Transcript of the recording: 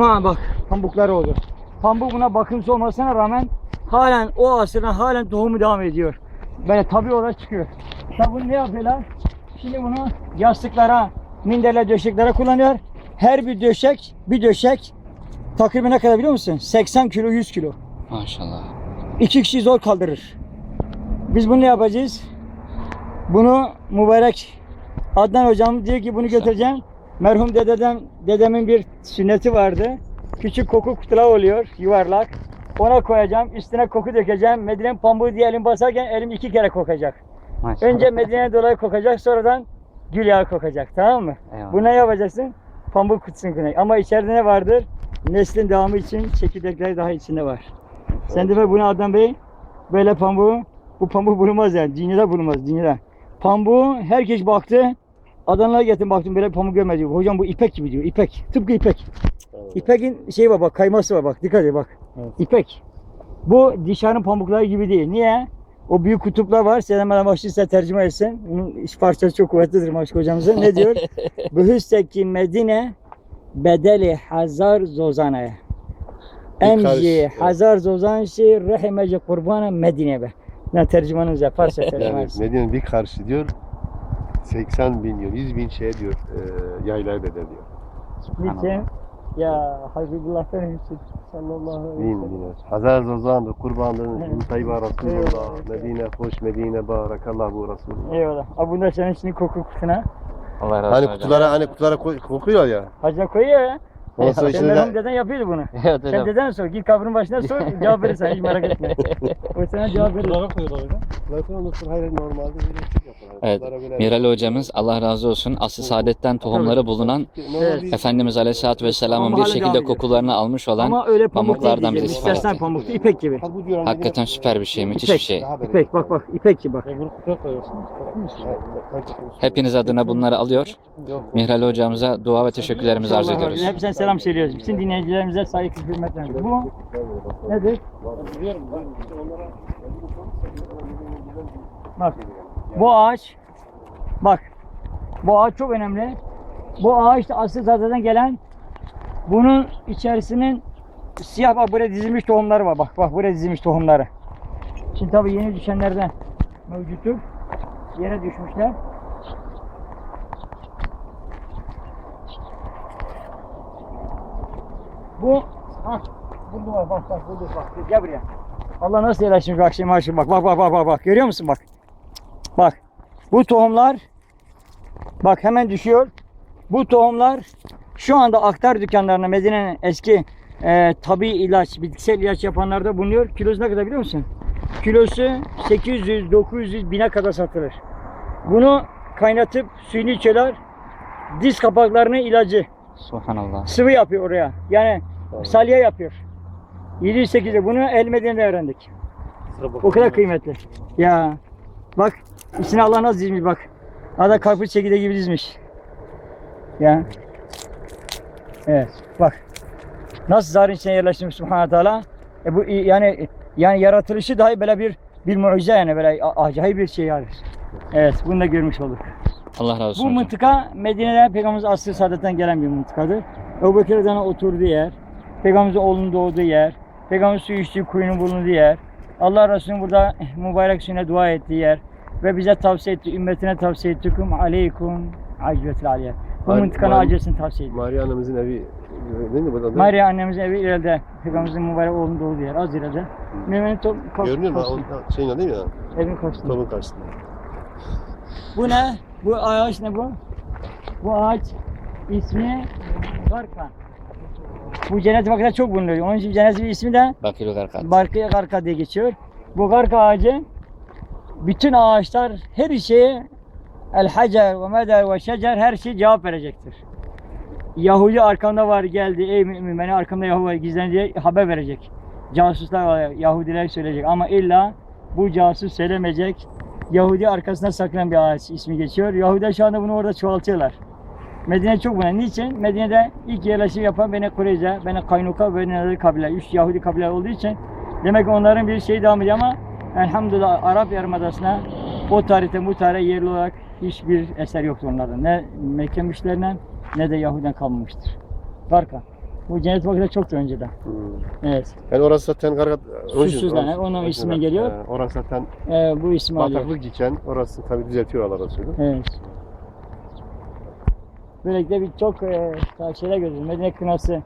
Ha bak pamuklar oldu. Pamuk buna bakımsız olmasına rağmen halen o asırdan halen tohumu devam ediyor. Böyle tabi olarak çıkıyor. Tabi bunu ne yapıyorlar? Şimdi bunu yastıklara, minderler, döşeklere kullanıyor. Her bir döşek, bir döşek takribi ne kadar biliyor musun? 80 kilo, 100 kilo. Maşallah. İki kişi zor kaldırır. Biz bunu ne yapacağız? Bunu mübarek Adnan hocam diyor ki bunu götüreceğim. Merhum dededen, dedemin bir sünneti vardı. Küçük koku kutular oluyor, yuvarlak. Ona koyacağım, üstüne koku dökeceğim. Medine'nin pambuğu diye elim basarken elim iki kere kokacak. Maşallah. Önce Medine dolayı kokacak, sonradan gül yağı kokacak. Tamam mı? Eyvallah. Bu ne yapacaksın? Pamuk kutusun kına. Ama içeride ne vardır? Neslin devamı için çekirdekler daha içinde var. Sen de bunu Adnan Bey böyle pamuğu, bu pamuk bulunmaz yani. Dünyada bulunmaz, dünyada. Pamuğu herkes baktı. Adana'ya getirdim baktım böyle pamuk görmedi. Hocam bu ipek gibi diyor. İpek. Tıpkı ipek. İpekin şeyi var bak kayması var bak. Dikkat et bak. İpek. Bu dışarının pamukları gibi değil. Niye? O büyük kutuplar var. Senem Başlı size tercüme etsin. Bunun iş parçası çok kuvvetlidir Maşk hocamızın. Ne diyor? Bühüsteki Medine bedeli hazar. Bir Emci hazar zozan şey rahimece kurbana Medine be. Ne tercümanımız ya Farsça tercüme Yani. Medine'nin bir karşı diyor 80 bin diyor, 100 bin şeye diyor e, yaylaya bedel diyor. Niçin? Ya Habibullah'tan hemşir sallallahu aleyhi ve sellem. Hazar zozandı, kurbanlığın. Tayyiba Resulullah. Medine hoş, Medine barakallah bu Resulullah. Eyvallah. Ha bunda senin şimdi koku kutusuna. Allah razı Hani olsun kutulara, hani kutulara koy, kokuyor ya. Hacca koyuyor ya. İçine merhum de deden yapıyordu bunu. hocam. Evet Sen hocam. deden sor. Git kabrın başına sor. Cevap verir sana hiç merak etme. O sana cevap verir. Zaten hayır normalde yapar. Evet. Mirali hocamız Allah razı olsun. Aslı saadetten tohumları bulunan Evet. Efendimiz Aleyhisselatü Vesselam'ın Ama bir hala şekilde kokularını almış olan Ama öyle pamuk değil pamuklardan diyeceğim. birisi İstersen pamuktu. ipek gibi. Hani hakikaten süper bir şey, müthiş İpek. bir şey. İpek bak bak. ipek gibi bak. Hepiniz adına bunları alıyor. Yok. Mihrali hocamıza dua ve teşekkürlerimizi arz Allah ediyoruz. razı olsun. Hepsine selam söylüyoruz. Bütün dinleyicilerimize saygı hürmetlerimiz. Bu nedir? Bak. Bu ağaç bak. Bu ağaç çok önemli. Bu ağaç da asıl zaten gelen bunun içerisinin siyah bak buraya dizilmiş tohumları var. Bak bak buraya dizilmiş tohumları. Şimdi tabii yeni düşenlerden mevcuttur. Yere düşmüşler. Bu ha var bak bak burada bak gel buraya. Allah nasıl yerleşmiş bak şimdi aşkım bak bak bak bak bak bak görüyor musun bak. Bak bu tohumlar bak hemen düşüyor. Bu tohumlar şu anda aktar dükkanlarında Medine'nin eski e, tabi ilaç, bitkisel ilaç yapanlarda bulunuyor. Kilosu ne kadar biliyor musun? Kilosu 800, 900 bine kadar satılır. Bunu kaynatıp suyunu içiyorlar. Diz kapaklarının ilacı. Subhanallah. Sıvı yapıyor oraya. Yani salya yapıyor. 708'de bunu el Medine'de öğrendik. O kadar kıymetli. Ya bak içine Allah nasıl dizmiş bak. Ada karpuz çekirdeği gibi dizmiş. Ya. Evet bak. Nasıl zarın içine yerleştirmiş Subhanahu Teala. E bu yani yani yaratılışı dahi böyle bir bir mucize yani böyle acayip bir şey yani. Evet bunu da görmüş olduk. Allah razı olsun Bu hocam. mıntıka Medine'den Peygamberimiz aslı saadetten gelen bir mıntıkadır. Ebu Bekir Edan'a oturduğu yer, Peygamberimizin oğlunun doğduğu yer, Peygamberin su içtiği kuyunun bulunduğu yer, Allah Resulü'nün burada mübarek suyuna dua ettiği yer ve bize tavsiye etti, ümmetine tavsiye etti. Kum aleykum acbetil aliye. Bu mıntıkanın acısını tavsiye ediyor. Maria annemizin evi değil mi bu adı? Maria annemizin evi ileride, Peygamberimizin mübarek oğlunun doğduğu yer, az ileride. Mümin'in top, kap- Görünüyor mu? şeyin değil mi ya? Evin karşısında. Topun karşısında. Bu ne? Bu ağaç ne bu? Bu ağaç ismi Garka. Bu cennet vakıda çok bulunuyor. Onun için cennet bir ismi de Bakir Garkat. Barkıya Garka diye geçiyor. Bu Garka ağacı bütün ağaçlar her şeye el hacer ve meder ve şecer her şey cevap verecektir. Yahudi arkamda var geldi ey mümin beni arkamda Yahudi var gizlendi diye haber verecek. Casuslar var Yahudiler söyleyecek ama illa bu casus söylemeyecek. Yahudi arkasında saklanan bir ağaç ismi geçiyor. Yahudiler şu anda bunu orada çoğaltıyorlar. Medine çok buna. Niçin? Medine'de ilk yerleşim yapan Beni Kureyze, Beni Kaynuka ve Beni kabile. Üç Yahudi kabile olduğu için demek ki onların bir şeyi devam ediyor ama elhamdülillah Arap Yarımadası'na o tarihte bu tarihe yerli olarak hiçbir eser yoktur onlardan. Ne Mekke müşterinden ne de Yahudiden kalmamıştır. Garka. Bu cennet vakti çok önceden. Hmm. Evet. Yani orası zaten Gargat... Susuz yani, onun ismi geliyor. He, orası zaten Ee, bu ismi alıyor. bataklık geçen, orası tabii düzeltiyorlar orasını. Evet. Böylelikle birçok e, şeyler görüyoruz. Medine kınası